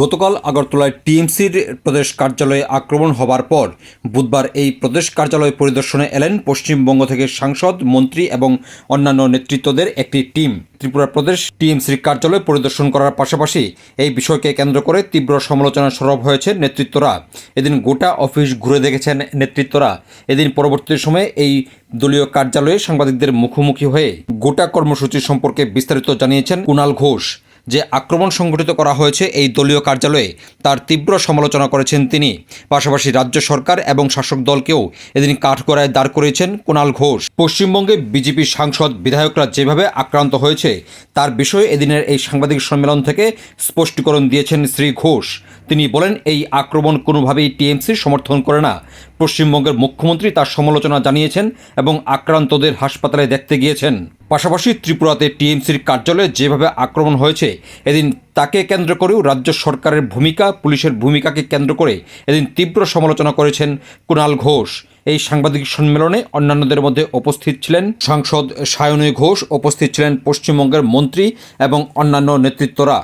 গতকাল আগরতলায় টিএমসির প্রদেশ কার্যালয়ে আক্রমণ হবার পর বুধবার এই প্রদেশ কার্যালয় পরিদর্শনে এলেন পশ্চিমবঙ্গ থেকে সাংসদ, মন্ত্রী এবং অন্যান্য নেতৃত্বদের একটি টিম। ত্রিপুরা প্রদেশ টিএমসির কার্যালয় পরিদর্শন করার পাশাপাশি এই বিষয়কে কেন্দ্র করে তীব্র সমালোচনা সরব হয়েছে নেতৃত্বরা। এদিন গোটা অফিস ঘুরে দেখেছেন নেতৃত্বরা। এদিন পরবর্তী সময়ে এই দলীয় কার্যালয়ে সাংবাদিকদের মুখোমুখি হয়ে গোটা কর্মসূচি সম্পর্কে বিস্তারিত জানিয়েছেন কুণাল ঘোষ। যে আক্রমণ সংঘটিত করা হয়েছে এই দলীয় কার্যালয়ে, তার তীব্র সমালোচনা করেছেন তিনি। পাশাপাশি রাজ্য সরকার এবং শাসক দলকেও এদিন কাঠগড়ায় দাঁড় করিয়েছেন কুণাল ঘোষ। পশ্চিমবঙ্গে বিজেপি সাংসদ, বিধায়করা যেভাবে আক্রান্ত হয়েছে, তার বিষয়ে এদিনের এই সাংবাদিক সম্মেলন থেকে স্পষ্টীকরণ দিয়েছেন শ্রী ঘোষ। তিনি বলেন, এই আক্রমণ কোনোভাবেই টিএমসি সমর্থন করে না। পশ্চিমবঙ্গের মুখ্যমন্ত্রী তার সমালোচনা জানিয়েছেন এবং আক্রান্তদের হাসপাতালে দেখতে গিয়েছেন। পাশাপাশি ত্রিপুরাতে টিএমসির কার্যালয়ে যেভাবে আক্রমণ হয়েছে, এদিন তাকে কেন্দ্র করেও রাজ্য সরকারের ভূমিকা, পুলিশের ভূমিকাকে কেন্দ্র করে এদিন তীব্র সমালোচনা করেছেন কুণাল ঘোষ। এই সাংবাদিক সম্মেলনে অন্যান্যদের মধ্যে উপস্থিত ছিলেন সাংসদ সায়নী ঘোষ, উপস্থিত ছিলেন পশ্চিমবঙ্গের মন্ত্রী এবং অন্যান্য নেতৃত্বরা।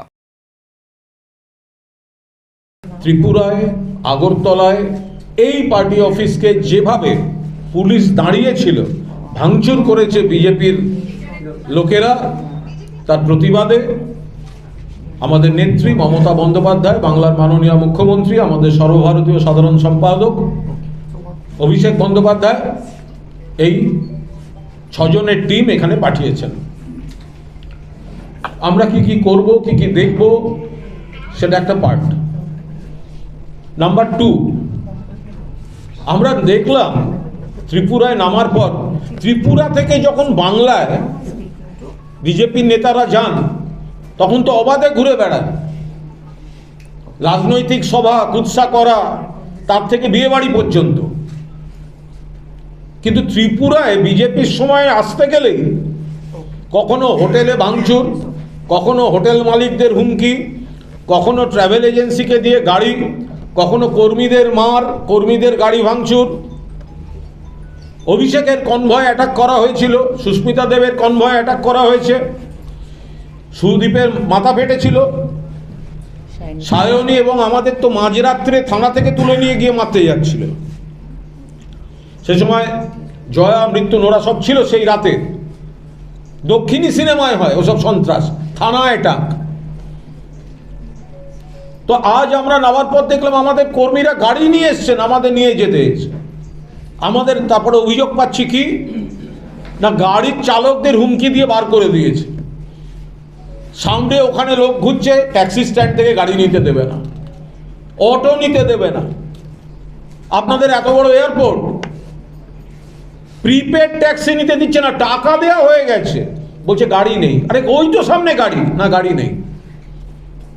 ত্রিপুরায়, আগরতলায় এই পার্টি অফিসকে যেভাবে পুলিশ দাঁড়িয়েছিল, ভাঙচুর করেছে বিজেপির লোকেরা, তার প্রতিবাদে আমাদের নেত্রী মমতা বন্দ্যোপাধ্যায়, বাংলার মাননীয় মুখ্যমন্ত্রী, আমাদের সর্বভারতীয় সাধারণ সম্পাদক অভিষেক বন্দ্যোপাধ্যায় এই ছজনের টিম এখানে পাঠিয়েছেন। আমরা কি কি করব, কি কি দেখব, সেটা একটা পার্ট নাম্বার টু আমরা দেখলাম ত্রিপুরায় নামার পর, ত্রিপুরা থেকে যখন বাংলায় বিজেপির নেতারা যান, তখন তো অবাধে ঘুরে বেড়ায়। রাজনৈতিক সভা, কুৎসা করা, তার থেকে বিয়েবাড়ি পর্যন্ত। কিন্তু ত্রিপুরায় বিজেপির সময় আসতে গেলেই কখনো হোটেলে ভাঙচুর, কখনো হোটেল মালিকদের হুমকি, কখনো ট্রাভেল এজেন্সিকে দিয়ে গাড়ি কখনো কর্মীদের মার, কর্মীদের গাড়ি ভাঙচুর। অভিষেকের কনভয় অ্যাটাক করা হয়েছিল, সুস্মিতা দেবের কনভয় অ্যাটাক করা হয়েছে। সুদীপের মাথা ফেটেছিল। সায়নী এবং আমাদের তো মাঝরাত্রে থানা থেকে তুলে নিয়ে গিয়ে মারতে যাচ্ছিল। সে সময় জয়া, মৃত্যু, নোরা সব ছিল সেই রাতে। দক্ষিণী সিনেমায় হয় ওসব সন্ত্রাস, থানা অ্যাটাক তো আজ আমরা নামার পর দেখলাম আমাদের কর্মীরা গাড়ি নিয়ে এসছেন, আমাদের নিয়ে যেতে আমাদের তারপরে অভিযোগ পাচ্ছি কি? না, গাড়ির চালকদের হুমকি দিয়ে বার করে দিয়েছে। সামনে ওখানে লোক ঘুরছে, ট্যাক্সি স্ট্যান্ড থেকে গাড়ি নিতে দেবে না, অটো নিতে দেবে না। আপনাদের এত বড় এয়ারপোর্ট, প্রিপেড ট্যাক্সি নিতে দিচ্ছে না, টাকা দেওয়া হয়ে গেছে। বলছে, গাড়ি নেই। আরে, ওই তো সামনে গাড়ি। না, গাড়ি নেই।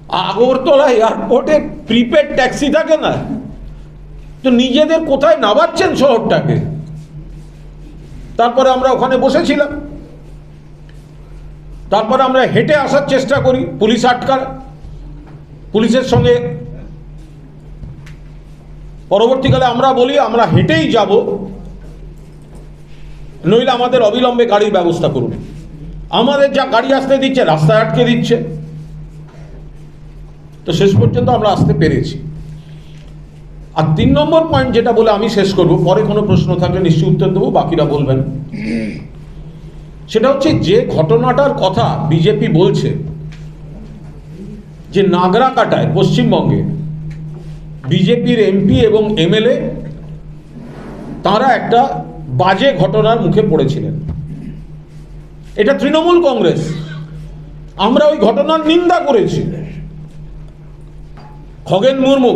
আগরতলা এয়ারপোর্টে প্রিপেড ট্যাক্সি থাকে না? তো নিজেদের কোথায় নামাচ্ছেন শহরটাকে? তারপরে আমরা ওখানে বসেছিলাম। তারপরে আমরা হেঁটে আসার চেষ্টা করি, পুলিশ আটকার পুলিশের সঙ্গে পরবর্তীকালে আমরা বলি, আমরা হেঁটেই যাব। নইলে আমাদের অবিলম্বে গাড়ির ব্যবস্থা করুন। আমাদের যা গাড়ি আসতে দিচ্ছে, রাস্তায় আটকে দিচ্ছে। তো শেষ পর্যন্ত আমরা আসতে পেরেছি। আর তিন নম্বর পয়েন্ট যেটা বলে আমি শেষ করব, পরে কোনো প্রশ্ন থাকলে নিশ্চয়ই উত্তর দেবো, বাকিরা বলবেন। সেটা হচ্ছে যে ঘটনাটার কথা বিজেপি বলছে যে নাগরা কাটায় পশ্চিমবঙ্গে বিজেপির এমপি এবং এমএলএ তারা একটা বাজে ঘটনার মুখে পড়েছিলেন। এটা তৃণমূল কংগ্রেস। আমরা ওই ঘটনার নিন্দা করেছি। খগেন মুর্মু,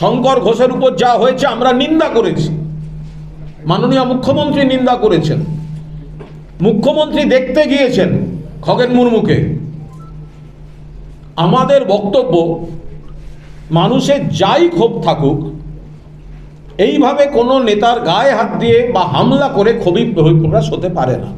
শঙ্কর ঘোষের উপর যা হয়েছে আমরা নিন্দা করেছি। মাননীয় মুখ্যমন্ত্রী নিন্দা করেছেন। মুখ্যমন্ত্রী দেখতে গিয়েছেন খগেন মুর্মুকে। আমাদের বক্তব্য মানুষের যাই ক্ষোভ থাকুক, এইভাবে কোনো নেতার গায়ে হাত দিয়ে বা হামলা করে ক্ষোভী প্রকাশ হতে পারে না।